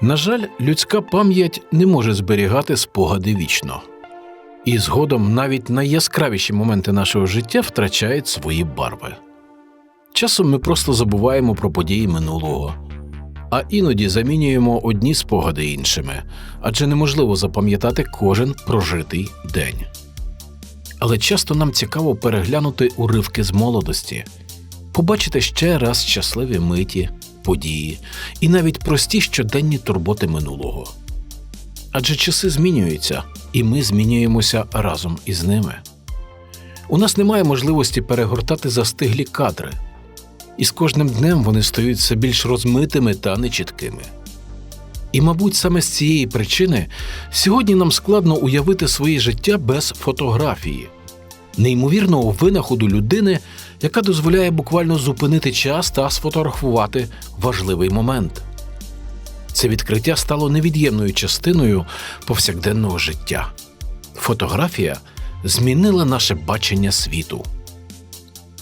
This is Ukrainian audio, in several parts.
На жаль, людська пам'ять не може зберігати спогади вічно. І згодом навіть найяскравіші моменти нашого життя втрачають свої барви. Часом ми просто забуваємо про події минулого, а іноді замінюємо одні спогади іншими, адже неможливо запам'ятати кожен прожитий день. Але часто нам цікаво переглянути уривки з молодості, побачити ще раз щасливі миті, події і навіть прості щоденні турботи минулого. Адже часи змінюються, і ми змінюємося разом із ними. У нас немає можливості перегортати застиглі кадри, і з кожним днем вони стають все більш розмитими та нечіткими. І, мабуть, саме з цієї причини сьогодні нам складно уявити своє життя без фотографії, неймовірного винаходу людини, яка дозволяє буквально зупинити час та сфотографувати важливий момент. Це відкриття стало невід'ємною частиною повсякденного життя. Фотографія змінила наше бачення світу.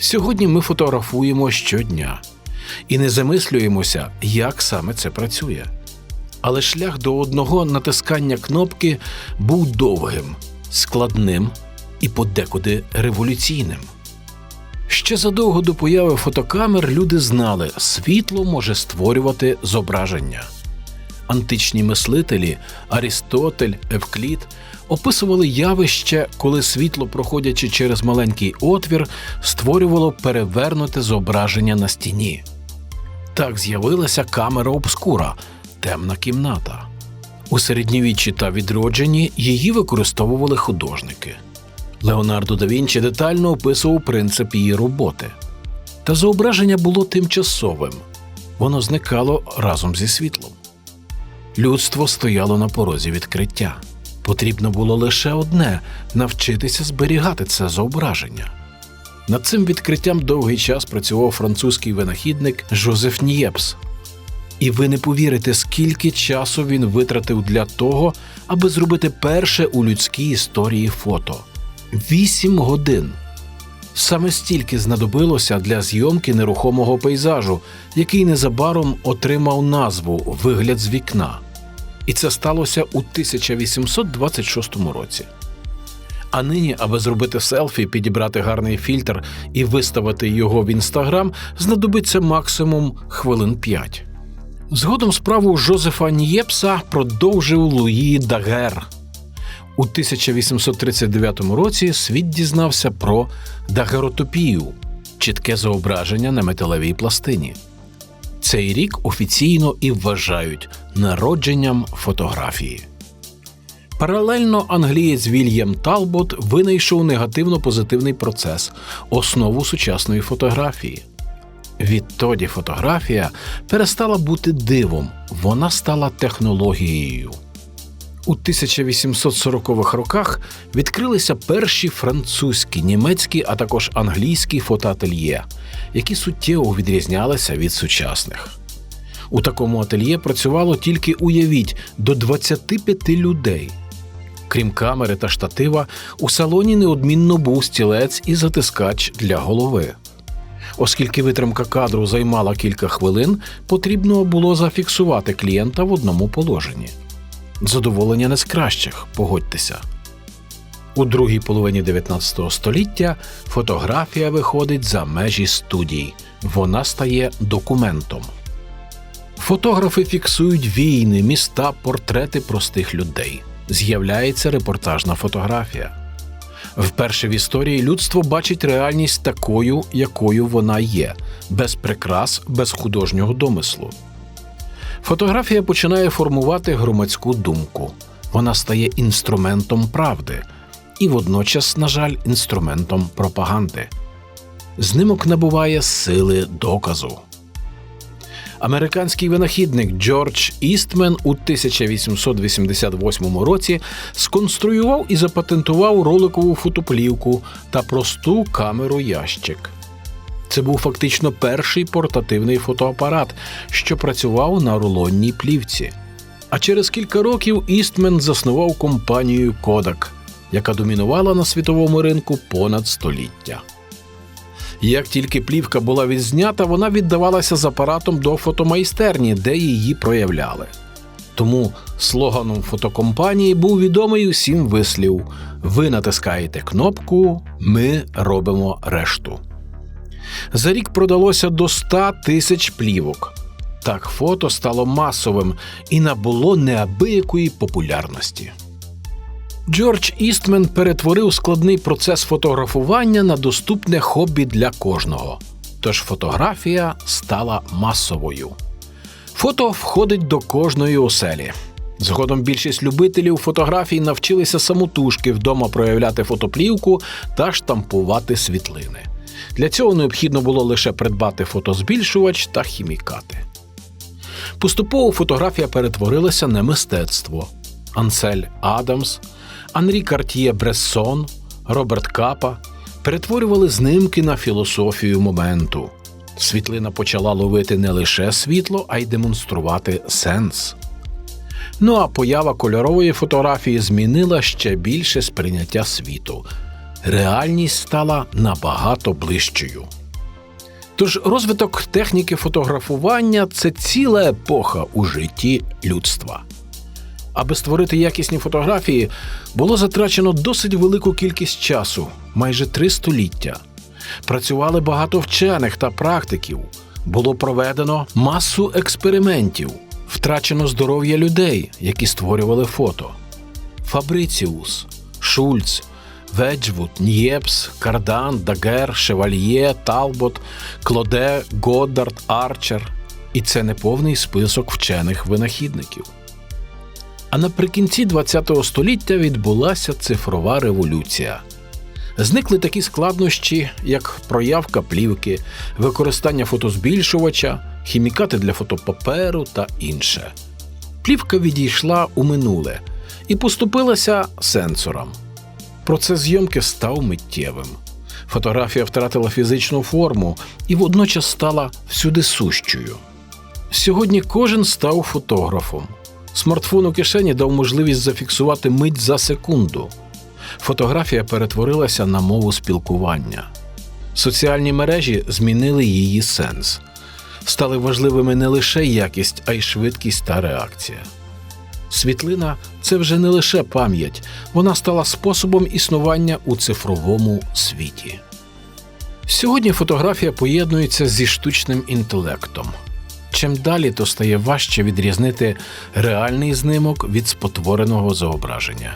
Сьогодні ми фотографуємо щодня і не замислюємося, як саме це працює. Але шлях до одного натискання кнопки був довгим, складним і подекуди революційним. Ще задовго до появи фотокамер люди знали, світло може створювати зображення. Античні мислителі Арістотель, Евклід описували явище, коли світло, проходячи через маленький отвір, створювало перевернуте зображення на стіні. Так з'явилася камера обскура темна кімната. У середньовіччі та відродженні її використовували художники. Леонардо да Вінчі детально описував принцип її роботи. Та зображення було тимчасовим, воно зникало разом зі світлом. Людство стояло на порозі відкриття. Потрібно було лише одне навчитися зберігати це зображення. Над цим відкриттям довгий час працював французький винахідник Жозеф Нєпс. І ви не повірите, скільки часу він витратив для того, аби зробити перше у людській історії фото. Вісім годин. Саме стільки знадобилося для зйомки нерухомого пейзажу, який незабаром отримав назву Вигляд з вікна. І це сталося у 1826 році. А нині, аби зробити селфі, підібрати гарний фільтр і виставити його в інстаграм, знадобиться максимум хвилин 5. Згодом справу Жозефа Нєпса продовжив Луї Дагер. У 1839 році світ дізнався про дагеротопію чітке зображення на металевій пластині. Цей рік офіційно і вважають народженням фотографії. Паралельно англієць Вільям Талбот винайшов негативно-позитивний процес, основу сучасної фотографії. Відтоді фотографія перестала бути дивом, вона стала технологією. У 1840-х роках відкрилися перші французькі, німецькі, а також англійські фотоательє, які суттєво відрізнялися від сучасних. У такому ательє працювало тільки уявіть до 25 людей. Крім камери та штатива, у салоні неодмінно був стілець і затискач для голови. Оскільки витримка кадру займала кілька хвилин, потрібно було зафіксувати клієнта в одному положенні. Задоволення не з кращих, погодьтеся. У другій половині 19 століття фотографія виходить за межі студій, вона стає документом. Фотографи фіксують війни, міста, портрети простих людей. З'являється репортажна фотографія. Вперше в історії людство бачить реальність такою, якою вона є, без прикрас, без художнього домислу. Фотографія починає формувати громадську думку. Вона стає інструментом правди і водночас, на жаль, інструментом пропаганди. Знимок набуває сили доказу. Американський винахідник Джордж Істмен у 1888 році сконструював і запатентував роликову фотоплівку та просту камеру ящик. Це був фактично перший портативний фотоапарат, що працював на рулонній плівці. А через кілька років Істмен заснував компанію Kodak, яка домінувала на світовому ринку понад століття. Як тільки плівка була відзнята, вона віддавалася з апаратом до фотомайстерні, де її проявляли. Тому слоганом фотокомпанії був відомий усім вислів: ви натискаєте кнопку, ми робимо решту. За рік продалося до 100 тисяч плівок. Так фото стало масовим і набуло неабиякої популярності. Джордж Істмен перетворив складний процес фотографування на доступне хобі для кожного. Тож фотографія стала масовою. Фото входить до кожної оселі. Згодом більшість любителів фотографій навчилися самотужки вдома проявляти фотоплівку та штампувати світлини. Для цього необхідно було лише придбати фотозбільшувач та хімікати. Поступово фотографія перетворилася на мистецтво. Ансель Адамс, Анрі Картіє Брессон, Роберт Капа перетворювали знимки на філософію моменту. Світлина почала ловити не лише світло, а й демонструвати сенс. Ну а поява кольорової фотографії змінила ще більше сприйняття світу. Реальність стала набагато ближчою. Тож розвиток техніки фотографування це ціла епоха у житті людства. Аби створити якісні фотографії, було затрачено досить велику кількість часу майже три століття. Працювали багато вчених та практиків, було проведено масу експериментів, втрачено здоров'я людей, які створювали фото. Фабриціус, Шульц, Веджвуд, Нєпс, Кардан, Дагер, Шевальє, Талбот, Клоде, Годдард, Арчер. І це не повний список вчених винахідників. А наприкінці ХХ століття відбулася цифрова революція. Зникли такі складнощі, як проявка плівки, використання фотозбільшувача, хімікати для фотопаперу та інше. Плівка відійшла у минуле і поступилася сенсорам. Процес зйомки став миттєвим. Фотографія втратила фізичну форму і водночас стала всюди сущою. Сьогодні кожен став фотографом. Смартфон у кишені дав можливість зафіксувати мить за секунду. Фотографія перетворилася на мову спілкування. Соціальні мережі змінили її сенс. Стали важливими не лише якість, а й швидкість та реакція. Світлина це вже не лише пам'ять, вона стала способом існування у цифровому світі. Сьогодні фотографія поєднується зі штучним інтелектом. Чим далі, то стає важче відрізнити реальний знимок від спотвореного зображення.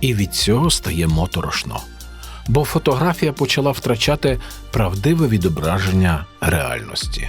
І від цього стає моторошно. Бо фотографія почала втрачати правдиве відображення реальності.